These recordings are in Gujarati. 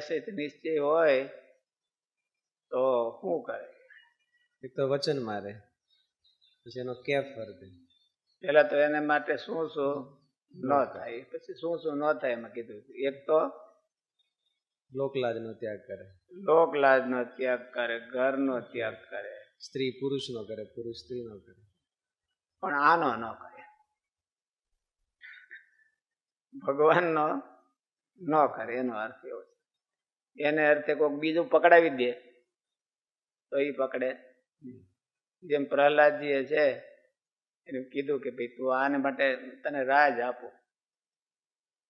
પ્રાયશ્ચિત નિશ્ચય હોય તો શું કરે? એક તો વચન મારે પછી એનો કેફ વર્તે પેલા તો એને માટે શું શું ન થાય પછી શું શું ન થાય એમાં કીધું એક તો લોકલાજ નો ત્યાગ કરે. લોકલાજ નો ત્યાગ કરે ઘરનો ત્યાગ કરે. સ્ત્રી પુરુષ નો કરે પુરુષ સ્ત્રી નો કરે. પણ આનો ન કરે. ભગવાનનો ન કરે એનો અર્થ એવો એને અર્થે કોઈક બીજું પકડાવી દે, તો એ પકડે. જેમ પ્રહલાદજીએ છે, એને કીધું કે ભાઈ તું આને માટે તને રાજ આપું.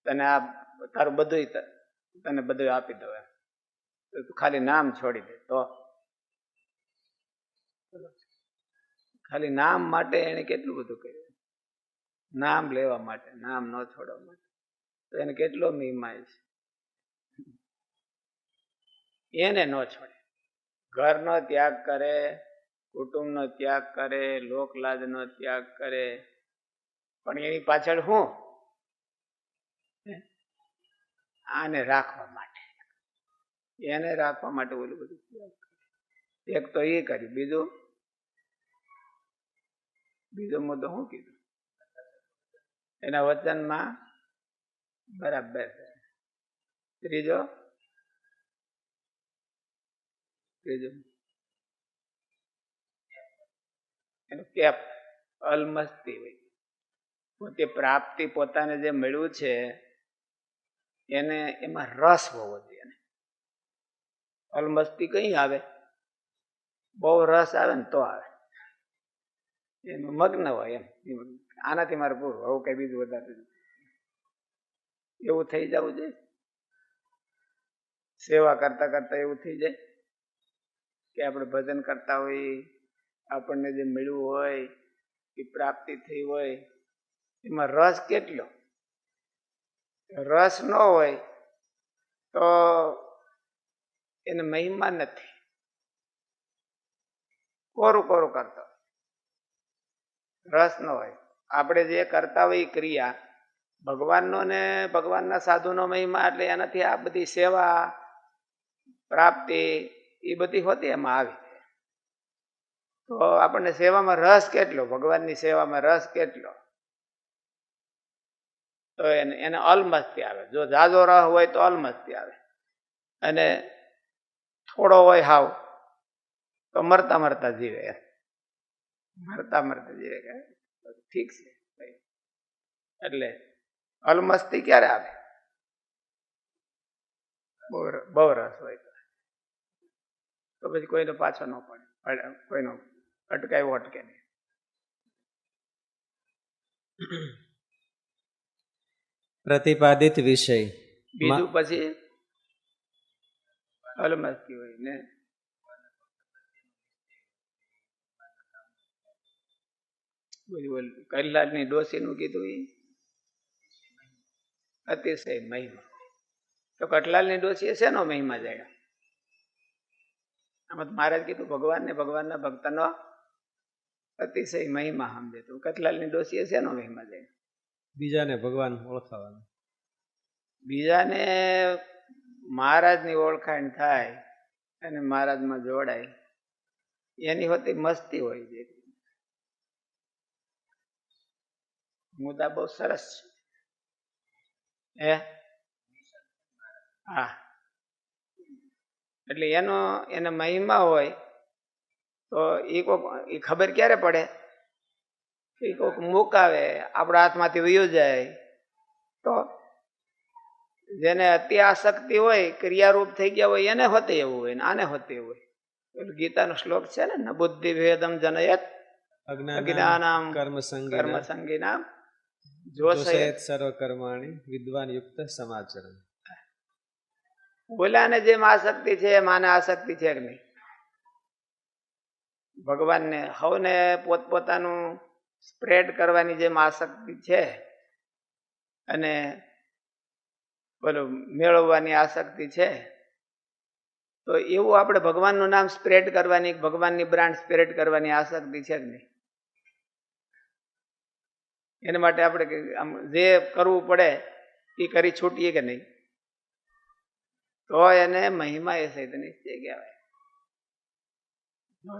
તને આ તારું બધું તને બધું આપી દઉં એમ. તું ખાલી નામ છોડી દે, તો. ખાલી નામ માટે એને કેટલું બધું કર્યું? નામ લેવા માટે, નામ ન છોડવા માટે. તો એને કેટલો મહિમાય છે? એને ન છોડે. ઘરનો ત્યાગ કરે, કુટુંબનો ત્યાગ કરે, લોકલાજનો ત્યાગ કરે. પણ એની પાછળ શું આને રાખવા માટે. એને રાખવા માટે ઓલું બધું ત્યાગ કરે. એક તો એ કર્યું. બીજું? બીજો મુદ્દો શું કીધું? એના વચનમાં બરાબર. છે ત્રીજો? ત્રીજો એનું કેપ અલમસ્તી હોય પોતે પ્રાપ્તિ પોતાને જે મળ્યું છે, એને એમાં રસ હોવો જોઈએ અલમસ્તી કઈ આવે? બહુ રસ આવે ને તો આવે. એનું મગ્ન હોય એમ. આનાથી મારે પૂરું આવું કઈ બીજું વધારે એવું થઈ જવું જોઈએ. સેવા કરતા કરતા એવું થઈ જાય. કે આપણે ભજન કરતા હોઈએ, આપણને જે મળ્યું હોય, એ પ્રાપ્તિ થઈ હોય, એમાં રસ કેટલો? રસ ન હોય તો એને મહિમા નથી. કોરું કોરું કરતો રસ ન હોય. આપણે જે કરતા હોય એ ક્રિયા. ભગવાનનો ને ભગવાનના સાધુનો મહિમા એટલે એનાથી આ બધી સેવા, પ્રાપ્તિ એ બધી હોતી એમાં આવી. તો આપણને સેવામાં રસ કેટલો? ભગવાનની સેવામાં રસ કેટલો? તો એને એને અલમસ્તી આવે. જો જાજો રહ હોય તો અલમસ્તી આવે. અને થોડો હોય હાવ, તો મરતા મરતા જીવે મરતા મરતા જીવે કે ઠીક છે એટલે અલમસ્તી ક્યારે આવે? બહુ બહુ રસ હોય તો. પછી કોઈનો પાછો ન પડે. કોઈનો અટકાવ્યો અટકે નહીં. પ્રતિપાદિત વિષય. બીજું પછી અલમસ્તી હોય ને. બધું કૈલાસની ડોસીનું કીધું એ અતિશય મહિમા. તો કટલાલની ડોસીએ શેનો મહિમા જાણ્યો આમાં મહારાજ કીધું ભગવાન ને ભગવાનના ભક્તનો અતિશય મહિમા સમજે તો. કટલાલની ડોસીએ શેનો મહિમા જાણ્યો બીજાને ભગવાન ઓળખાવાનું. બીજાને મહારાજની ઓળખાણ થાય અને મહારાજમાં જોડાય એની હોતી મસ્તી હોય છે. મુદ્દા બહુ સરસ છે. હે? હા. એટલે એનો એને મહિમા હોય તો એ કોક એ ખબર ક્યારે પડે? એ કોક મુકાવે આપણા હાથમાંથી વયો જાય. તો જેને અતિ આસક્તિ હોય ક્રિયારૂપ થઈ ગયા હોય એને હોતે એવું હોય ને આને હોતે એવું હોય. પેલું ગીતાનો શ્લોક છે ને ન બુદ્ધિ ભેદમ જનયત અજ્ઞાનામ કર્મ સંગીના જોશયત જોશયત સર્વ કર્માણી વિદ્વાન યુક્ત સમાચરણ. બોલ્યાને જેમ આસક્તિ છે, એમ આને આસક્તિ છે કે નહીં? ભગવાનને, હવને પોતપોતાનું સ્પ્રેડ કરવાની જેમ આસક્તિ છે અને બોલું, મેળવવાની આસક્તિ છે, તો એવું આપણે ભગવાનનું નામ સ્પ્રેડ કરવાની, ભગવાનની બ્રાન્ડ સ્પ્રેડ કરવાની આસક્તિ છે કે નહીં? એના માટે આપણે આમ જે કરવું પડે, એ કરી છૂટીએ કે નહીં? તો એને મહિમા એ સહિત નિશ્ચય કહેવાય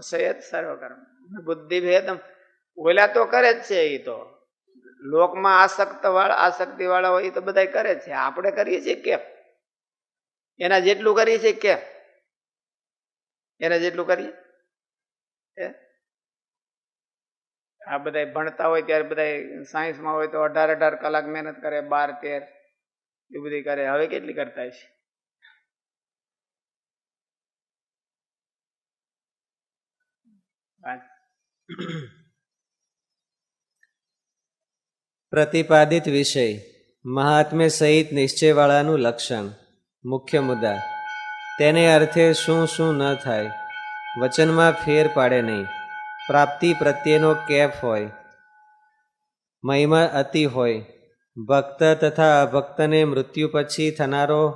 સયત સર્વકર્મ. બુદ્ધિ ભેદમ ઓલા તો કરે જ છે એ તો. લોકમાં આસક્ત વાળા આસક્તિ વાળા હોય એ તો બધા કરે છે. આપણે કરીએ છીએ કેમ? એના જેટલું કરીએ છીએ કેમ? એના જેટલું કરીએ? આ બધા ભણતા હોય ત્યારે બધા સાયન્સમાં હોય તો અઢાર અઢાર કલાક મહેનત કરે, બાર તેર, એ બધી કરે. હવે કેટલી કરતા છે પ્રતિપાદિત વિષય, મહાત્મ્ય સહિત નિશ્ચયવાળાનું લક્ષણ, મુખ્ય મુદ્દા. તેને અર્થે શું શું ન થાય, વચનમાં ફેર પાડે નહીં. પ્રાપ્તિ પ્રત્યેનો કેફ હોય, મહિમા અતિ હોય, ભક્ત તથા અભક્તને મૃત્યુ પછી થનારો,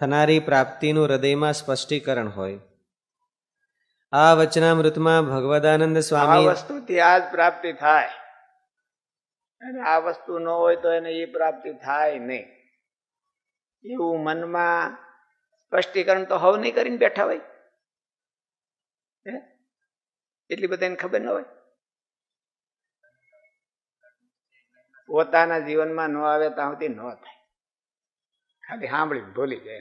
થનારી પ્રાપ્તિનું હૃદયમાં સ્પષ્ટીકરણ હોય. આ વચનામૃતમાં ભગવદાનંદ સ્વામી વસ્તુથી આ જ પ્રાપ્તિ થાય. અને આ વસ્તુ ન હોય તો એને એ પ્રાપ્તિ થાય નહીં. એવું મનમાં સ્પષ્ટીકરણ તો હવ નહીં કરીને બેઠા હોય. એટલી બધાને ખબર ન હોય. પોતાના જીવનમાં ન આવે ત્યાં સુધી ન થાય. ખાલી સાંભળી ભૂલી જાય.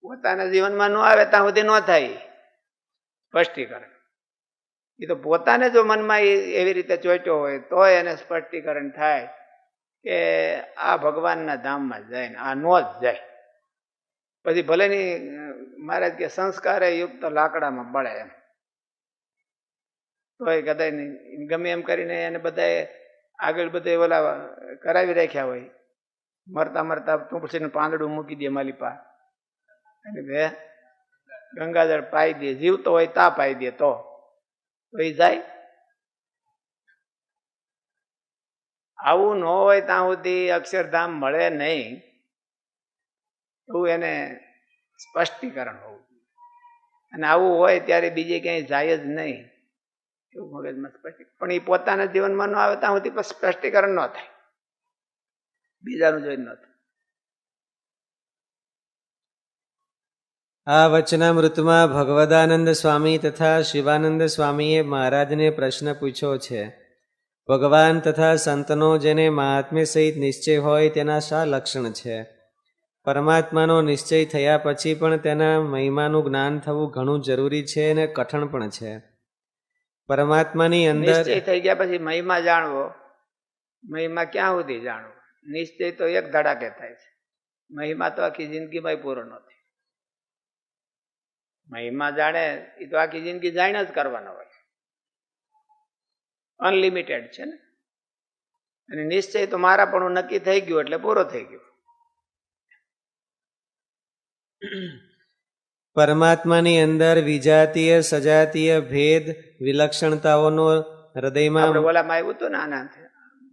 પોતાના જીવનમાં ન આવે ત્યાં સુધી ન થાય. સ્પષ્ટીકરણ. એ તો પોતાને જો મનમાં એ એવી રીતે ચોટ્યો હોય તો એને સ્પષ્ટીકરણ થાય કે આ ભગવાનના ધામમાં જાય ને આ નો જ જાય. પછી ભલે ની મહારાજ કે સંસ્કારે યુક્ત લાકડામાં બળે એમ. તોય કદાચ નહીં ગમે એમ કરીને એને બધાએ આગળ બધે ઓલા કરાવી રાખ્યા હોય. મરતા મરતા તું પછી પાંદડું મૂકી દે માલિપા. અને ગંગાજળ પાઈ દે, જીવતો હોય તા પાઈ દે તો. જાય. આવું ન હોય ત્યાં સુધી અક્ષરધામ મળે નહીં. એવું એને સ્પષ્ટીકરણ હોવું અને આવું હોય ત્યારે બીજે ક્યાંય જાય જ નહીં. એવું મગજમાં સ્પષ્ટી, પણ એ પોતાના જીવનમાં ન આવે ત્યાં સુધી સ્પષ્ટીકરણ ન થાય. બીજાનું જોઈ ન થાય. આ વચનામૃતમાં ભગવદાનંદ સ્વામી તથા શિવાનંદ સ્વામીએ મહારાજને પ્રશ્ન પૂછ્યો છે. ભગવાન તથા સંતનો જેને મહાત્મ્ય સહિત નિશ્ચય હોય તેના શા લક્ષણ છે? પરમાત્માનો નિશ્ચય થયા પછી પણ તેના મહિમાનું જ્ઞાન થવું ઘણું જરૂરી છે અને કઠણ પણ છે. પરમાત્માની અંદર થઈ ગયા પછી મહિમા જાણવો. મહિમા ક્યાં સુધી જાણવો? નિશ્ચય તો એક ધડાકે થાય છે. મહિમા તો આખી જિંદગીમાં પૂરો ન મહિમા જાણે એ તો આખી જિંદગી જાણે જ કરવાનો હોય. અનલિમિટેડ છે ને? અને નિશ્ચય તો મારા પણ નક્કી થઈ ગયું એટલે પૂરો થઈ ગયો. પરમાત્માની અંદર વિજાતીય સજાતીય ભેદ વિલક્ષણતાઓનો હૃદયમાં ઓલામાં આવ્યું હતું ને આના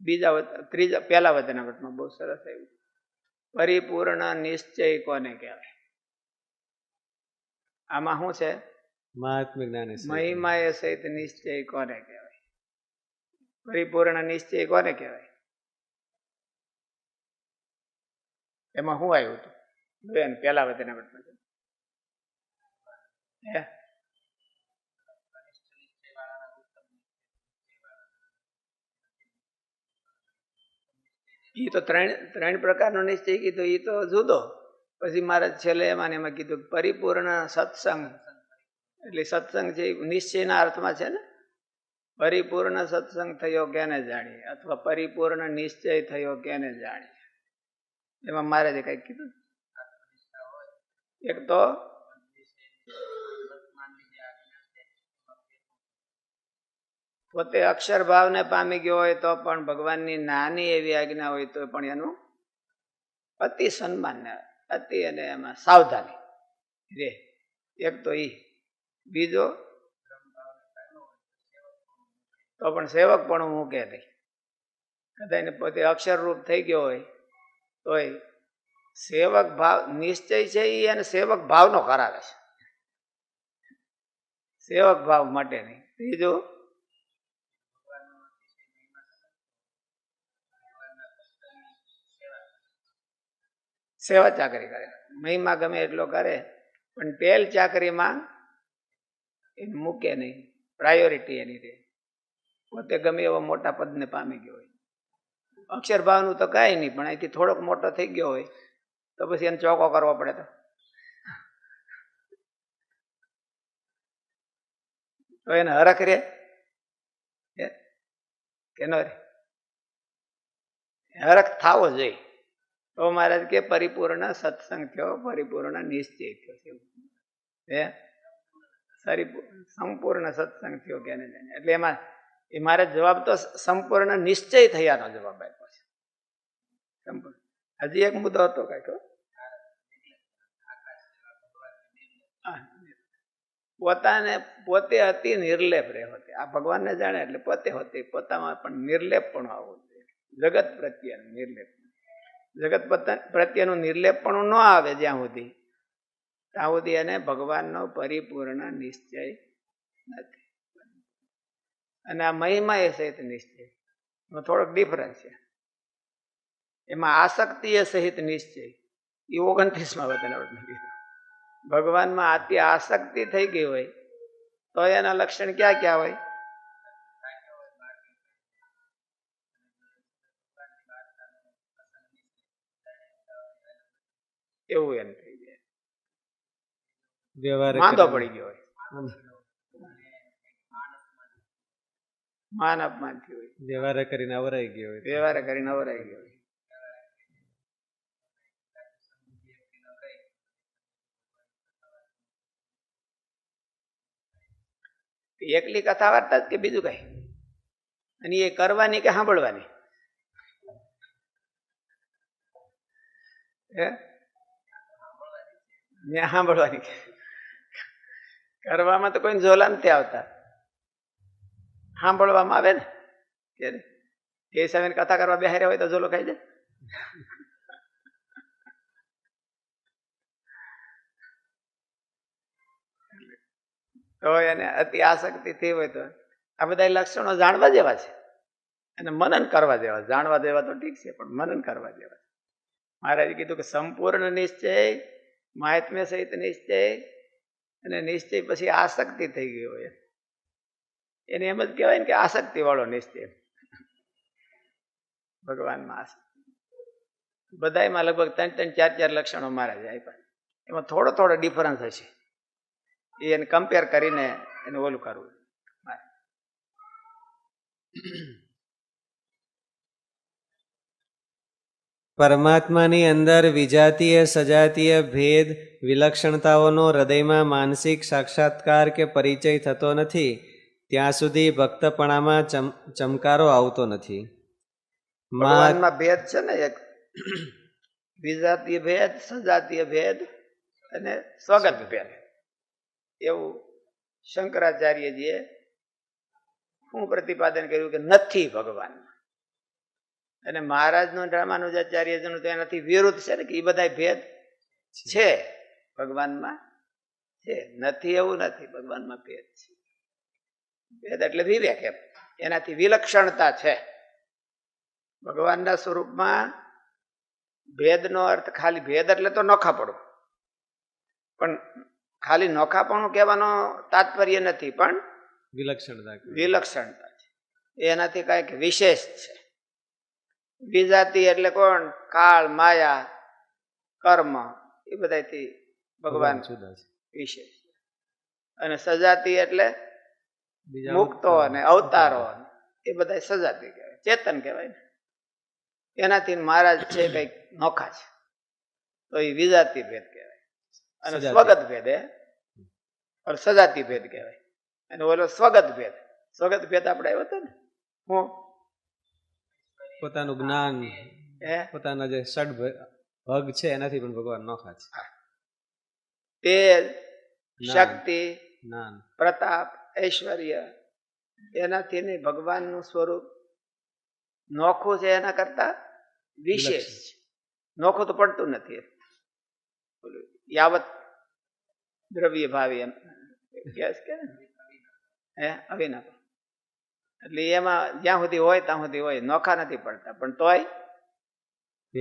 બીજા ત્રીજા પહેલા વચનાવટમાં બહુ સરસ આવ્યું. પરિપૂર્ણ નિશ્ચય કોને કહેવાય? આમાં શું છે? મહાત્મ્ય જ્ઞાન છે. મહિમા એ સહિત નિશ્ચય કોને કહેવાય? પરિપૂર્ણ નિશ્ચય કોને કહેવાય? એમાં શું આવ્યું હતું? બેન પેલા વધે. હે? એ તો ત્રણ ત્રણ પ્રકારનો નિશ્ચય કીધો એ તો જુદો. પછી મારે છેલ્લે એમાં એમાં કીધું પરિપૂર્ણ સત્સંગ. એટલે સત્સંગ છે નિશ્ચયના અર્થમાં છે ને, પરિપૂર્ણ સત્સંગ થયો કેને જાણીએ? અથવા પરિપૂર્ણ નિશ્ચય થયો કેને જાણીએ? એમાં મારે જે કંઈક કીધું. એક તો પોતે અક્ષર ભાવને પામી ગયો હોય તો પણ ભગવાનની નાની એવી આજ્ઞા હોય તો પણ એનું અતિ સન્માન ને અતિ અને એમાં સાવધાની. રે, એક તો ઈ, બીજો? તો પણ સેવક પણ મૂકે નહીં. કદાચ પોતે અક્ષર રૂપ થઈ ગયો હોય, તોય સેવક ભાવ, નિશ્ચય છે એ એને સેવક ભાવનો કરાવે છે. સેવક ભાવ માટે નહીં. ત્રીજું સેવા ચાકરી કરે. મહિમા ગમે એટલો કરે, પણ તેલ ચાકરીમાં એને મૂકે નહીં. પ્રાયોરિટી એની રહે. પોતે ગમે એવો મોટા પદને પામી ગયો હોય. અક્ષરભાવનું તો કાંઈ નહીં, પણ અહીંથી થોડોક મોટો થઈ ગયો હોય, તો પછી એને ચોકો કરવો પડે તો. તો એને હરખ રે? કે ન રે? હરખ થાવો જોઈએ. તો મહારાજ કે પરિપૂર્ણ સત્સંગ થયો, પરિપૂર્ણ નિશ્ચય થયો. હે? સંપૂર્ણ સત્સંગ થયો કે એટલે એમાં, એ મારે જવાબ તો સંપૂર્ણ નિશ્ચય થયાનો જવાબ આપ્યો છે. હજી એક મુદ્દો હતો કંઈક? પોતાને, પોતે અતિ નિર્લેપ રહેવો આ ભગવાનને જાણે એટલે પોતે હોતી. પોતામાં પણ નિર્લેપ પણ આવવું જોઈએ. જગત પ્રત્યે નિર્લેપ. જગત પ્રત્યેનું નિર્લેપ પણ ન આવે જ્યાં સુધી. ત્યાં સુધી એને ભગવાનનો પરિપૂર્ણ નિશ્ચય નથી. અને આ મહિમા એ સહિત નિશ્ચય. થોડોક ડિફરન્સ છે. એમાં આસક્તિ એ સહિત નિશ્ચય. એ ઓગણત્રીસમાં વતન ભગવાનમાં આથી આસક્તિ થઈ ગઈ હોય, તો એના લક્ષણ ક્યાં ક્યાં હોય? એવું એમ થઈ જાય. વ્યવહાર માંદો પડી ગયો હોય. માન અપમાન થયું હોય. વ્યવહાર કરીને અવરાઈ ગયો હોય વ્યવહાર કરીને અવરાઈ ગયો હોય. એકલી કથા વાર્તા કે બીજું કઈ? અને એ કરવાની કે સાંભળવાની? હે? ને સાંભળવાની કરવામાં તો કોઈ નથી આવતા. સાંભળવામાં આવે ને એ હિસાબે કથા કરવા બેહાર્યા હોય તો જોલો ખાઈ જાય તો એને અતિ આસક્તિ થઈ હોય તો આ બધા લક્ષણો જાણવા જેવા છે. અને મનન કરવા જેવા, જાણવા જેવા તો ઠીક છે, પણ મનન કરવા જેવા મહારાજે કીધું કે સંપૂર્ણ નિશ્ચય મહાત્મ્ય સહિત નિશ્ચય અને નિશ્ચય પછી આસક્તિ થઈ ગઈ હોય. એને એમ જ કહેવાય ને કે આસક્તિ વાળો નિશ્ચય. ભગવાનમાં આસક્તિ. બધાયમાં લગભગ ત્રણ ત્રણ ચાર ચાર લક્ષણો મારા જાય આપ્યા એમાં થોડો થોડો ડિફરન્સ હશે. એ એને કમ્પેર કરીને એને ઓલું કરવું. પરમાત્માની અંદર વિજાતીય, સજાતીય ભેદ, વિલક્ષણતાઓનો હૃદયમાં માનસિક સાક્ષાત્કાર કે પરિચય થતો નથી, ત્યાં સુધી ભક્તપણામાં ચમ, ચમકારો આવતો નથી. ભગવાનમાં ભેદ છે ને એક? વિજાતીય ભેદ, સજાતીય ભેદ અને સ્વગત ભેદ. એવું શંકરાચાર્યજીએ શું પ્રતિપાદન કર્યું કે નથી ભગવાન. અને મહારાજનું રામાનુજાચાર્યજીનું તો એનાથી વિરુદ્ધ છે ને કે એ બધા ભેદ છે. ભગવાનમાં છે. નથી એવું નથી. ભગવાનમાં ભેદ છે. ભેદ એટલે વિવેક એમ. એનાથી વિલક્ષણતા છે. ભગવાનના સ્વરૂપમાં ભેદનો અર્થ ખાલી ભેદ એટલે તો નોખાપણું. પણ ખાલી નોખાપણું કહેવાનો તાત્પર્ય નથી પણ વિલક્ષણતા વિલક્ષણતા છે. એનાથી કાંઈક વિશેષ છે. વિજાતિ એટલે કોણ? કાળ માયા કર્મ. એ બધાથી ભગવાન જુદા છે. અને સજાતિ એટલે મુક્તો અને અવતારો. એ બધા સજાતિ કહેવાય. ચેતન કહેવાય ને. એનાથી મહારાજ છે કંઈક નોખા છે. તો એ વિજાતિ ભેદ કહેવાય. અને સ્વગત ભેદ એ સજાતિ ભેદ કહેવાય. અને ઓલો સ્વગત ભેદ. સ્વગત ભેદ આપણે આવ્યો હતો ને. હું પોતાનું જ્ઞાન પોતાના જે ષડ ભગ છે એનાથી પણ ભગવાન નોખા છે. તેજ શક્તિ જ્ઞાન. પ્રતાપ ઐશ્વર્ય એનાથી ને ભગવાનનું સ્વરૂપ નોખું છે એના કરતા વિશેષ નોખું તો પડતું નથી. યાવત દ્રવ્ય ભાવી એમ કે? હે? અવિનાપ એટલે એમાં જ્યાં સુધી હોય ત્યાં સુધી હોય નોખા નથી પડતા. પણ તોય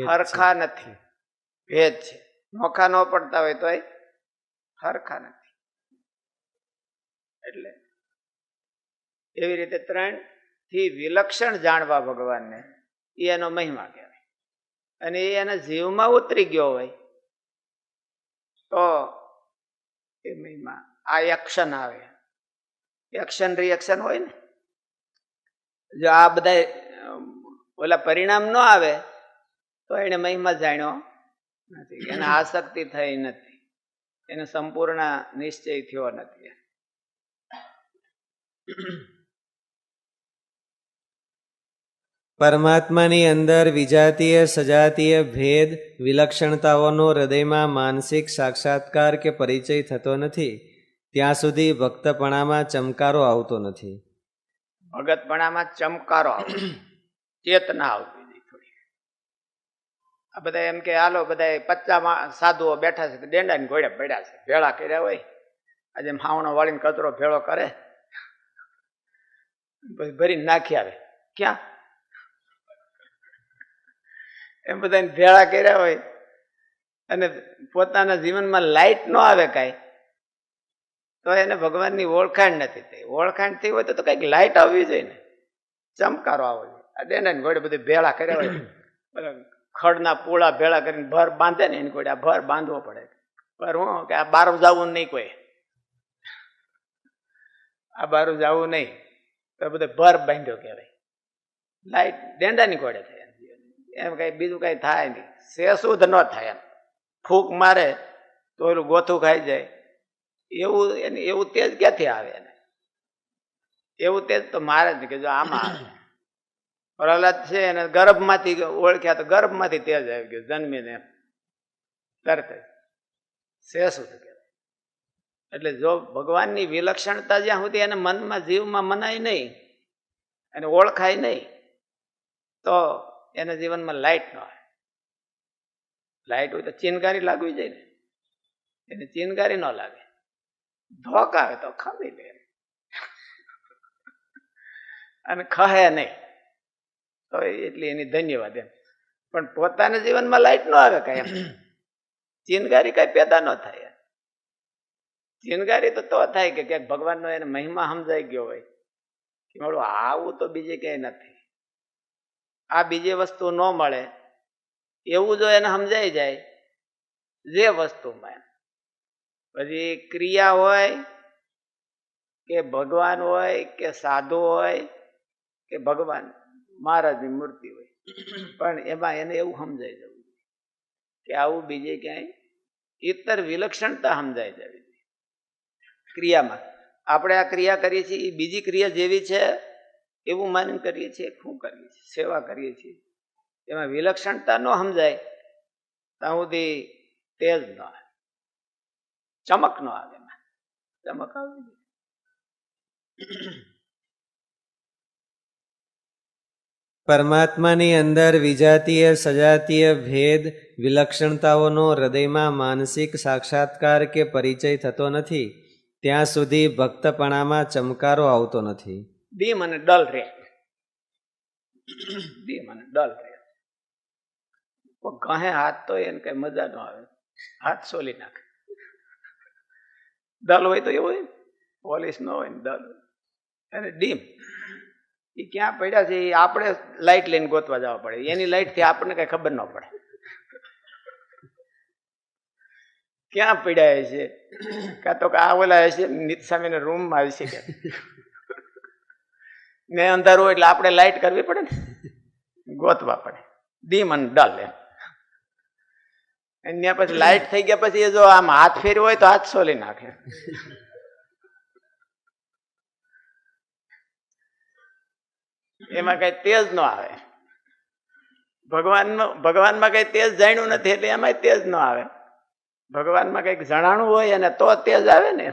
હરખા નથી. ભેદ છે. નોખા ન પડતા હોય તોય હરખા નથી. એટલે એવી રીતે ત્રણથી વિલક્ષણ જાણવા ભગવાનને એ એનો મહિમા કહેવાય. અને એ એના જીવમાં ઉતરી ગયો હોય તો એ મહિમા આ એક્શન આવે. એક્શન રિએક્શન હોય ને? જો આ બધા ઓલા પરિણામ ન આવે, તો એને મહિમા જાણ્યો નથી. એને આસક્તિ થઈ નથી. એને સંપૂર્ણ નિશ્ચય થયો નથી. પરમાત્માની અંદર વિજાતીય, સજાતીય ભેદ, વિલક્ષણતાઓનો હૃદયમાં માનસિક સાક્ષાત્કાર કે પરિચય થતો નથી. ત્યાં સુધી ભક્તપણામાં ચમકારો આવતો નથી. ભગતપણામાં ચમકારો આવે. ચેતના આવતી હતી થોડી આ બધા એમ કે, હાલો બધા પચ્ચામાં સાધુઓ બેઠા છે, ડેંડા ને ઘોડે પડ્યા છે. ભેળા કર્યા હોય? આજે હાવણો વાળીને કચરો ભેળો કરે? પછી ભરીને નાખી આવે. ક્યાં? એમ બધાને ભેળા કર્યા હોય. અને પોતાના જીવનમાં લાઈટ ન આવે કાંઈ. તો એને ભગવાનની ઓળખાણ નથી થઈ. ઓળખાણ થઈ હોય તો કંઈક લાઈટ આવવી જોઈએ ને. ચમકારો આવવો જોઈએ. આ ડેના ઘોડે બધું ભેળા કર્યા હોય. ખડના પૂળા ભેળા કરીને ભર બાંધે ને એની ઘોડે આ ભર બાંધવો પડે. પર હું, કે આ બારું જવું નહીં કોઈ. આ બાર જવું નહીં. તો બધે ભર બાંધ્યો કહેવાય. લાઈટ ડેંડાની ઘોડે થાય એમ. કઈ બીજું કઈ થાય નહીં. સેસુધ ન થાય એમ. ફૂંક મારે તો એનું ગોથું ખાઈ જાય. એવું એને, એવું તેજ ક્યાંથી આવે એને? એવું તેજ તો મારે જ નહીં કે જો આમાં આવે. પ્રહલાદ છે એને ગર્ભમાંથી ઓળખ્યા તો ગર્ભમાંથી તેજ આવી ગયું, જન્મીને તરત સેસુધ કહેવાય એટલે જો ભગવાનની વિલક્ષણતા જ્યાં સુધી એને મનમાં, જીવમાં મનાય નહીં અને ઓળખાય નહીં, તો એના જીવનમાં લાઈટ ન આવે. લાઈટ હોય તો ચિનગારી લાગવી જાય ને. એને ચિનગારી ન લાગે. ધોક આવે તો ખાવી લે. અને ખહે નહીં. તો એટલે એની ધન્યવાદ એમ. પણ પોતાના જીવનમાં લાઈટ ન આવે કઈ એમ. ચિનગારી કઈ પેદા ન થાય ચિનગારી તો તો થાય કે ક્યાંક ભગવાનનો એને મહિમા સમજાઈ ગયો હોય. કે મળું આવું તો બીજે ક્યાંય નથી. આ બીજી વસ્તુ ન મળે. એવું જો એને સમજાઈ જાય, જે વસ્તુમાં પછી ક્રિયા હોય કે ભગવાન હોય કે સાધુ હોય કે ભગવાન, મહારાજની મૂર્તિ હોય. પણ એમાં એને એવું સમજાઈ જવું કે આવું બીજે ક્યાંય ઇતર વિલક્ષણતા સમજાઈ જવી ક્રિયામાં આપણે આ ક્રિયા કરીએ છીએ એ બીજી ક્રિયા જેવી છે એવું માનન કરીએ છીએ, શું કરીએ છીએ, સેવા કરીએ છીએ. એમાં વિલક્ષણતા ન સમજાય, ત્યાં સુધી તેજ ન આવે. ચમક ન આવે ચમક આવી પરમાત્માની અંદર વિજાતીય સજાતીય ભેદ વિલક્ષણતાઓનો હૃદયમાં માનસિક સાક્ષાત્કાર કે પરિચય થતો નથી. ત્યાં સુધી ભક્તપણામાં ચમકારો આવતો નથી. ડીમ અને ડલ રે ડીમ અને ડલ રે કહે હાથ તો એને કઈ મજા ન આવે. હાથ સોલી નાખે. દલ હોય તો એવું હોય પોલીસ ન હોય ને દલ અને ડીમ એ ક્યાં પડ્યા છે એ આપણે લાઇટ લઈને ગોતવા જવા પડે એની લાઇટથી આપણને કઈ ખબર ન પડે ક્યાં પડ્યા છે કાં તો આ ઓલા હશે નીત સામેના રૂમમાં આવી છે કે ને અંધારું એટલે આપણે લાઇટ કરવી પડે ને ગોતવા પડે ડીમ અને ડલ એમ ત્યાં પછી લાઈટ થઈ ગયા પછી જો આમ હાથ ફેરવો હોય તો હાથ સોલી નાખે. એમાં કઈ તેજ ન આવે. ભગવાનમાં ભગવાનમાં કઈ તેજ જાણ્યું નથી એટલે એમાં તેજ ન આવે. ભગવાનમાં કંઈક જણાણું હોય અને તો તેજ આવે ને.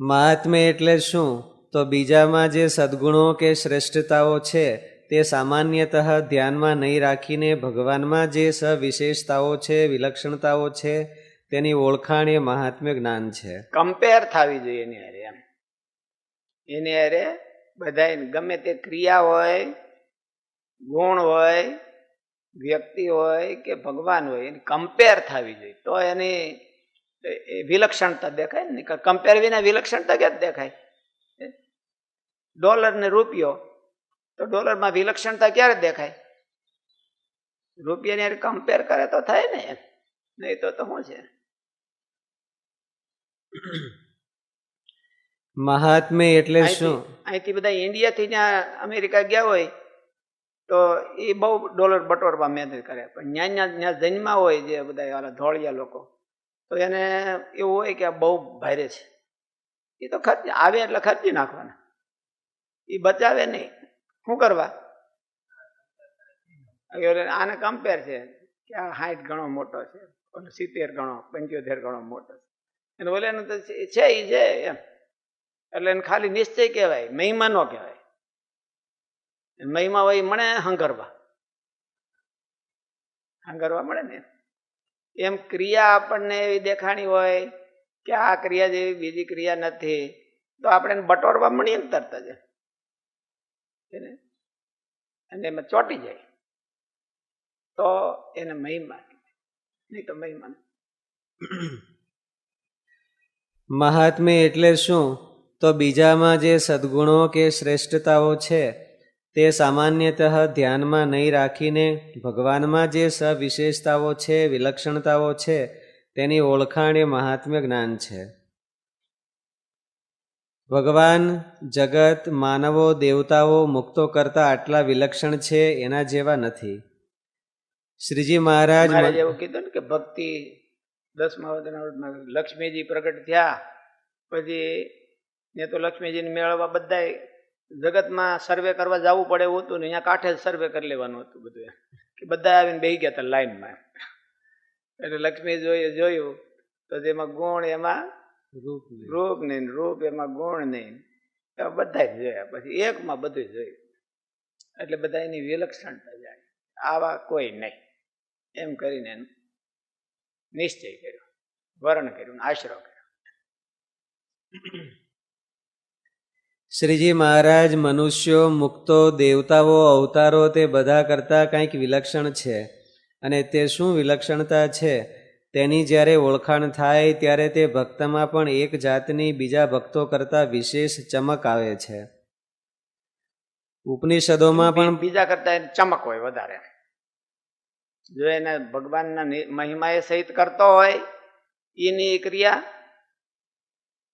મહાત્મ્ય એટલે શું? તો બીજામાં જે સદગુણો કે શ્રેષ્ઠતાઓ છે તે સામાન્યતઃ ધ્યાનમાં નહીં રાખીને ભગવાનમાં જે સવિશેષતાઓ છે, વિલક્ષણતાઓ છે, તેની ઓળખાણ એ મહાત્મ્ય જ્ઞાન છે. કમ્પેર થવી જોઈએ એની હારે એમ. એની હારે બધા ગમે તે ક્રિયા હોય, ગુણ હોય, વ્યક્તિ હોય કે ભગવાન હોય, એની કમ્પેર થવી જોઈએ. તો એની વિલક્ષણતા દેખાય ને? કમ્પેર વિના વિલક્ષણતા ક્યાં દેખાય? ડોલર ને રૂપિયો તો ડોલરમાં વિલક્ષણતા ક્યારે દેખાય? રૂપિયાને કમ્પેર કરે તો થાય ને નહીં તો તો શું છે? મહાત્મે એટલે શું? અહીંથી બધા ઇન્ડિયાથી ત્યાં અમેરિકા ગયા હોય તો એ બહુ ડોલર બટોરવા મહેનત કરે. પણ ન્યા ત્યાં ત્યાં જન્મા હોય જે બધા વાળા ધોળિયા લોકો તો એને એવું હોય કે બહુ ભારે છે. એ તો ખર્ચ આવે એટલે ખર્ચી નાખવાના. એ બચાવે નહીં. શું કરવા? આને કમ્પેર છે. કે આ હાઈટ ગણો મોટો છે? ઓલો સિત્તેર ગણો, પંચોતેર ગણો મોટો છે. અને ઓલાનું તો છે ઈ છે એમ. એટલે એને ખાલી નિશ્ચય કહેવાય, મહિમા નો કહેવાય. મહિમા હોય મળે હંગરવા. હંગરવા મળે ને? એમ ક્રિયા આપણને એવી દેખાણી હોય કે આ ક્રિયા જેવી બીજી ક્રિયા નથી, તો આપણે એને બટોરવા મળીએ ને તરત જ. એને અને એમાં ચોંટી જાય તો એને મહિમા. નહીં તો મહિમા. મહાત્મ્ય એટલે શું તો બીજામાં જે સદ્ગુણો કે શ્રેષ્ઠતાઓ છે, તે સામાન્યતઃ ધ્યાનમાં નહીં રાખીને ભગવાનમાં જે સવિશેષતાઓ છે, વિલક્ષણતાઓ છે, તેની ઓળખાણ એ મહાત્મ્ય જ્ઞાન છે ભગવાન જગત માનવો દેવતાઓ મુક્તો કરતા આટલા વિલક્ષણ છે એના જેવા નથી. શ્રીજી મહારાજ એવું કીધું ને કે ભક્તિ દસમા અવતારમાં લક્ષ્મીજી પ્રગટ થયા. પછી ને તો લક્ષ્મીજીને મેળવવા બધાય જગતમાં સર્વે કરવા જવું પડે એવું હતું ને અહીંયા કાંઠે જ સર્વે કરી લેવાનું હતું બધું કે બધા આવીને બેસી ગયા હતા લાઈનમાં એટલે લક્ષ્મી જોઈએ જોયું તો જેમાં ગુણ એમાં રૂપ નહીં. રૂપ એમાં ગુણ નહીં. એવા બધા જ જોયા પછી એકમાં બધું જોયું. એટલે બધા એની વિલક્ષણતા જાય આવા કોઈ નહીં. એમ કરીને એનો નિશ્ચય કર્યો. વર્ણ કર્યું આશરો કર્યો. શ્રીજી મહારાજ મનુષ્યો મુક્તો દેવતાઓ અવતારો તે બધા કરતાં કંઈક વિલક્ષણ છે. અને તે શું વિલક્ષણતા છે? તેની જ્યારે ઓળખાણ થાય ત્યારે તે ભક્તમાં પણ એક જાતની બીજા ભક્તો કરતાં વિશેષ ચમક આવે છે. ઉપનિષદોમાં પણ બીજા કરતા ચમક હોય વધારે. જો એને ભગવાનના મહિમા મહિમાએ સહિત કરતો હોય એની ક્રિયા,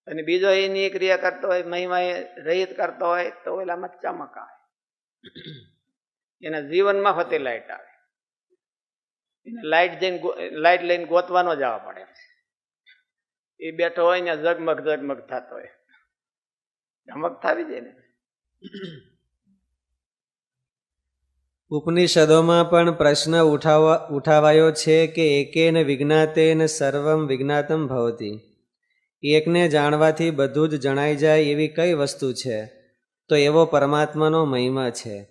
અને બીજો એની ક્રિયા કરતો હોય, મહિમાએ રહિત કરતો હોય, તો ઓલામાં ચમક આવે. એના જીવનમાં હોતી લાઈટ આવે. લાઈટ જઈને લાઇટ લાઈટ લઈને ગોતવાનો જવા પડે. એ બેઠો હોય ને ઝગમગ ઝગમગ થતો હોય. ચમક થાવી જાય ને. ઉપનિષદોમાં પણ પ્રશ્ન ઉઠાવવા ઉઠાવાયો છે કે એકેન વિજ્ઞાતેન સર્વમ વિજ્ઞાતમ ભવતી. એકને જાણવાથી બધું જ જણાઈ જાય એવી કઈ વસ્તુ છે? તો એવો પરમાત્માનો મહિમા છે.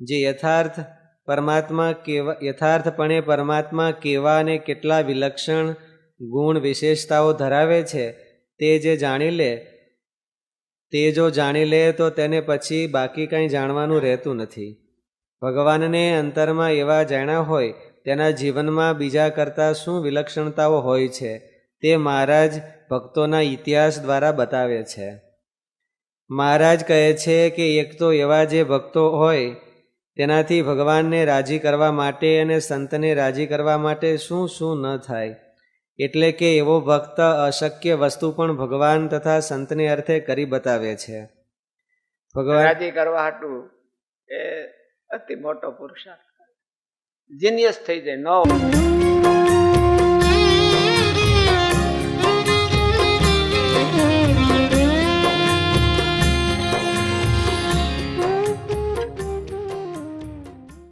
જે યથાર્થ પરમાત્મા કેવા યથાર્થપણે પરમાત્મા કેવા અને કેટલા વિલક્ષણ ગુણ વિશેષતાઓ ધરાવે છે, તે જે જાણી લે, તે જો જાણી લે તો તેને પછી બાકી કંઈ જાણવાનું રહેતું નથી. ભગવાનને અંતરમાં એવા જાણ્યા હોય, તેના જીવનમાં બીજા કરતાં શું વિલક્ષણતાઓ હોય છે, તે મહારાજ ભક્તોના ઇતિહાસ દ્વારા બતાવે છે. મહારાજ કહે છે કે એક તો એવા જે ભક્તો હોય તેનાથી ભગવાનને રાજી કરવા માટે અને સંતને રાજી કરવા માટે શું શું ન થાય? એટલે કે એવો ભક્ત અશક્ય વસ્તુ પણ ભગવાન તથા સંતને અર્થે કરી બતાવે છે. ભગવાન રાજી કરવા હાટું એ અતિ મોટો પુરુષાર્થ. જીનિયસ થઈ જાય, નો